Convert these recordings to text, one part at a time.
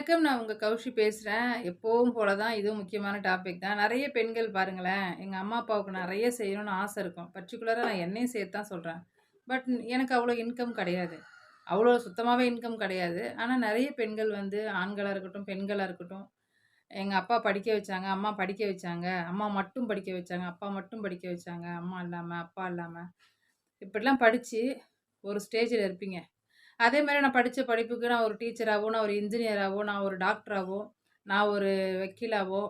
வணக்கம். நான் உங்கள் கௌஷி பேசுகிறேன் எப்போவும் போல தான் இதுவும் முக்கியமான டாபிக் தான். நிறைய பெண்கள் பாருங்களேன், எங்கள் அம்மா, அப்பாவுக்கு நிறைய செய்யணும்னு ஆசை இருக்கும். பர்டிகுலராக நான் என்னையும் சேர்த்து தான் சொல்கிறேன் பட் எனக்கு அவ்வளோ இன்கம் கிடையாது. அவ்வளோ சுத்தமாகவே இன்கம் கிடையாது. ஆனால் நிறைய பெண்கள் வந்து ஆண்களாக இருக்கட்டும், பெண்களாக இருக்கட்டும், எங்கள் அப்பா படிக்க வச்சாங்க, அம்மா படிக்க வச்சாங்க, அம்மா மட்டும் படிக்க வச்சாங்க, அப்பா மட்டும் படிக்க வச்சாங்க, அம்மா இல்லாமல் அப்பா இல்லாமல் இப்படிலாம் படித்து ஒரு ஸ்டேஜில் இருப்பீங்க. அதே மாதிரி நான் படித்த படிப்புக்கு நான் ஒரு டீச்சராகவோ நான் ஒரு இன்ஜினியராகவோ நான் ஒரு டாக்டராகவோ நான் ஒரு வக்கீலாவோ,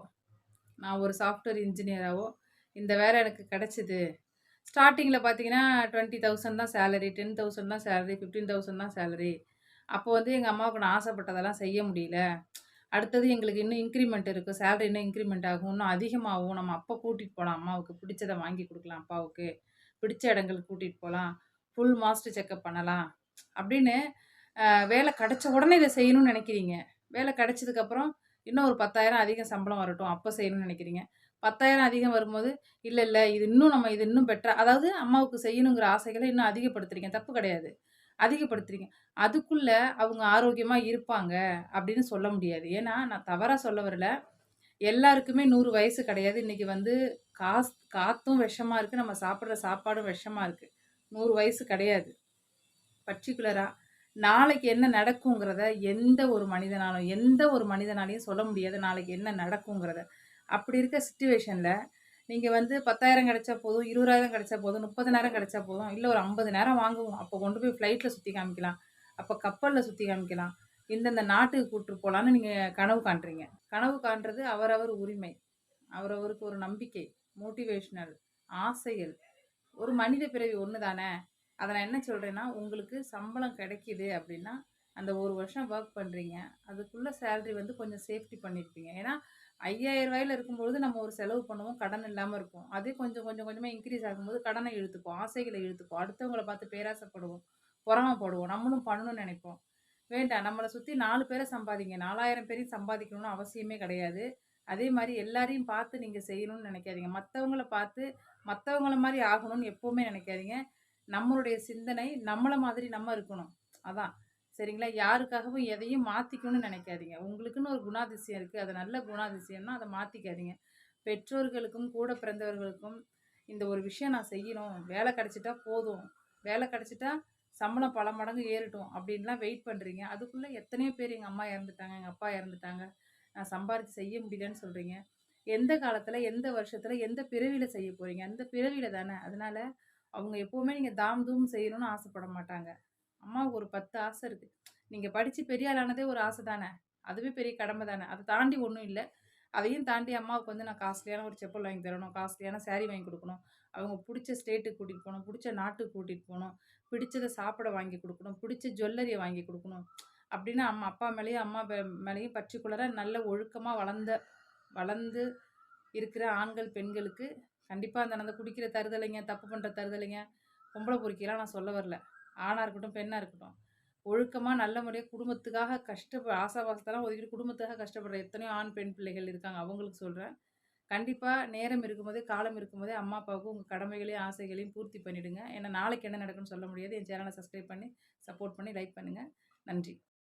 நான் ஒரு சாஃப்ட்வேர் இன்ஜினியராகவோ இந்த வேலை எனக்கு கிடச்சிது ஸ்டார்டிங்கில் பார்த்தீங்கன்னா, 20,000 தான் சேலரி, 10,000 தான் சேலரி, 15,000 தான் சேலரி. அப்போ வந்து எங்கள் அம்மாவுக்கு நான் ஆசைப்பட்டதெல்லாம் செய்ய முடியல. அடுத்தது எங்களுக்கு இன்னும் இன்க்ரிமெண்ட் இருக்குது சேலரி இன்னும் இன்க்ரிமெண்ட் ஆகும். இன்னும் அதிகமாகும். நம்ம அப்போ கூட்டிகிட்டு போகலாம் அம்மாவுக்கு. பிடிச்சத வாங்கி கொடுக்கலாம் அப்பாவுக்கு. பிடிச்ச இடங்களுக்கு கூட்டிகிட்டு போகலாம் ஃபுல் மாஸ்டர் செக்கப் பண்ணலாம். அப்படின்னு வேலை கிடைச்ச உடனே இதை செய்யணும்னு நினைக்கிறீங்க வேலை கிடைச்சதுக்கப்புறம் இன்னும் ஒரு 10,000 அதிகம் சம்பளம் வரட்டும். அப்ப செய்யணும்னு நினைக்கிறீங்க 10,000 அதிகம் வரும்போது, இல்ல இல்ல இது இன்னும் நம்ம இது இன்னும் பெட்டரா அதாவது அம்மாவுக்கு செய்யணுங்கிற ஆசைகள இன்னும் அதிகப்படுத்துறீங்க. தப்பு கிடையாது. அதிகப்படுத்துறீங்க. அதுக்குள்ள அவங்க ஆரோக்கியமா இருப்பாங்க அப்படின்னு சொல்ல முடியாது. ஏன்னா, நான் தவறா சொல்ல வரல. எல்லாருக்குமே 100 வயசு கிடையாது. இன்னைக்கு வந்து காஸ் காத்தும் விஷமா இருக்கு. நம்ம சாப்பிடுற சாப்பாடும் விஷமா இருக்கு. 100 வயசு கிடையாது. பர்டிகுலராக நாளைக்கு என்ன நடக்குங்கிறத எந்த ஒரு மனிதனாலும் எந்த ஒரு மனிதனாலையும் சொல்ல முடியாது. நாளைக்கு என்ன நடக்குங்கிறத. அப்படி இருக்க சுச்சுவேஷனில் நீங்கள் வந்து பத்தாயிரம் கிடச்சா போதும், இருபதாயிரம் கிடச்சா போதும், முப்பத நேரம் கிடச்சா போதும், இல்லை ஒரு 50 நேரம் வாங்குவோம். அப்போ கொண்டு போய் ஃப்ளைட்டில் சுற்றி காமிக்கலாம். அப்போ கப்பலில் சுற்றி காமிக்கலாம். இந்தந்த நாட்டுக்கு கூப்பிட்டு போகலான்னு நீங்கள் கனவு காண்றீங்க. கனவு காண்றது அவரவர் உரிமை. அவரவருக்கு ஒரு நம்பிக்கை, மோட்டிவேஷனல், ஆசைகள். ஒரு மனித பிறவி ஒன்று தானே. அதை நான் என்ன சொல்கிறேன்னா உங்களுக்கு சம்பளம் கிடைக்கிது அப்படின்னா, அந்த ஒரு வருஷம் ஒர்க் பண்ணுறீங்க அதுக்குள்ளே சேலரி வந்து கொஞ்சம் சேஃப்டி பண்ணியிருப்பீங்க. ஏன்னா, ஐயாயிரம் ரூபாயில் இருக்கும்பொழுது நம்ம ஒரு செலவு பண்ணுவோம். கடன் இல்லாமல் இருப்போம். அதே கொஞ்சம் கொஞ்சம் கொஞ்சமாக இன்க்ரீஸ் ஆகும்போது கடனை இழுத்துப்போம். ஆசைகளை இழுத்துப்போம். அடுத்தவங்களை பார்த்து பேராசைப்படுவோம். பொறாமைப்படுவோம். நம்மளும் பண்ணணும்னு நினைப்போம் வேண்டாம். நம்மளை சுற்றி நாலு பேரை சம்பாதிங்க. 4000 பேரையும் சம்பாதிக்கணும்னு அவசியமே கிடையாது. அதே மாதிரி எல்லாரையும் பார்த்து நீங்கள் செய்யணும்னு நினைக்காதீங்க மற்றவங்கள பார்த்து மற்றவங்கள மாதிரி ஆகணும்னு எப்போவுமே நினைக்காதீங்க நம்மளுடைய சிந்தனை நம்மளை மாதிரி நம்ம இருக்கணும். அதான். சரிங்களா? யாருக்காகவும் எதையும் மாற்றிக்கணும்னு நினைக்காதீங்க உங்களுக்குன்னு ஒரு குணாதிசயம் இருக்குது அது நல்ல குணாதிசயம்னா அதை மாற்றிக்காதீங்க பெற்றோர்களுக்கும், கூட பிறந்தவர்களுக்கும் இந்த ஒரு விஷயம் நான் செய்யணும். வேலை கிடச்சிட்டா போதும். வேலை கிடச்சிட்டா சம்பளம் பல மடங்கு ஏறட்டும் அப்படின்லாம் வெயிட் பண்ணுறீங்க அதுக்குள்ளே எத்தனையோ பேர் எங்கள் அம்மா இறந்துட்டாங்க, எங்கள் அப்பா இறந்துட்டாங்க. நான் சம்பாதிச்சு செய்ய முடியலன்னு சொல்கிறீங்க எந்த காலத்தில் எந்த வருஷத்தில் எந்த பிறவியில் செய்ய போறீங்க? அந்த பிறவியில் தானே. அதனால் அவங்க எப்பவுமே நீங்க தாம் தூம் செய்யணும்னு ஆசைப்பட மாட்டாங்க. அம்மாவுக்கு ஒரு 10 ஆசை இருக்கு. நீங்க படிச்சு பெரிய ஆளானதே ஒரு ஆசை தானே. அதுவே பெரிய கடமை தானே. அதை தாண்டி ஒன்றும் இல்லை அதையும் தாண்டி அம்மாவுக்கு வந்து நான் காஸ்ட்லியான ஒரு செப்பல் வாங்கி தரணும். காஸ்ட்லியான சாரி வாங்கி கொடுக்கணும் அவங்க பிடிச்ச ஸ்டேட்டுக்கு கூட்டிட்டு போகணும் பிடிச்ச நாட்டுக்கு கூட்டிகிட்டு போகணும் பிடிச்சத சாப்பிட வாங்கி கொடுக்கணும் பிடிச்ச ஜுவல்லரியை வாங்கி கொடுக்கணும் அப்படின்னு அம்மா அப்பா மேலேயும் அம்மா மேலேயும் பர்டிகுலராக நல்ல ஒழுக்கமாக வளர்ந்த வளர்ந்து இருக்கிற ஆண்கள், பெண்களுக்கு கண்டிப்பாக அந்த அந்த குடிக்கிற தருதலைங்க, தப்பு பண்ணுற தருதலைங்க, பொம்பளை பொறுக்கிலாம் நான் சொல்ல வரல. ஆணாக இருக்கட்டும், பெண்ணாக இருக்கட்டும். ஒழுக்கமாக நல்ல முறையாக குடும்பத்துக்காக கஷ்டப்ப ஆசாபாசத்தெல்லாம் ஒதுக்கிட்டு குடும்பத்துக்காக கஷ்டப்படுற எத்தனையோ ஆண், பெண் பிள்ளைகள் இருக்காங்க. அவங்களுக்கு சொல்கிறேன் கண்டிப்பாக நேரம் இருக்கும்போதே, காலம் இருக்கும்போதே அம்மா, அப்பாவுக்கு உங்கள் கடமைகளையும், ஆசைகளையும் பூர்த்தி பண்ணிவிடுங்க ஏன்னா நாளைக்கு என்ன நடக்கும்னு சொல்ல முடியாது. என் சேனலை சப்ஸ்கிரைப் பண்ணி, சப்போர்ட் பண்ணி, லைக் பண்ணுங்கள் நன்றி.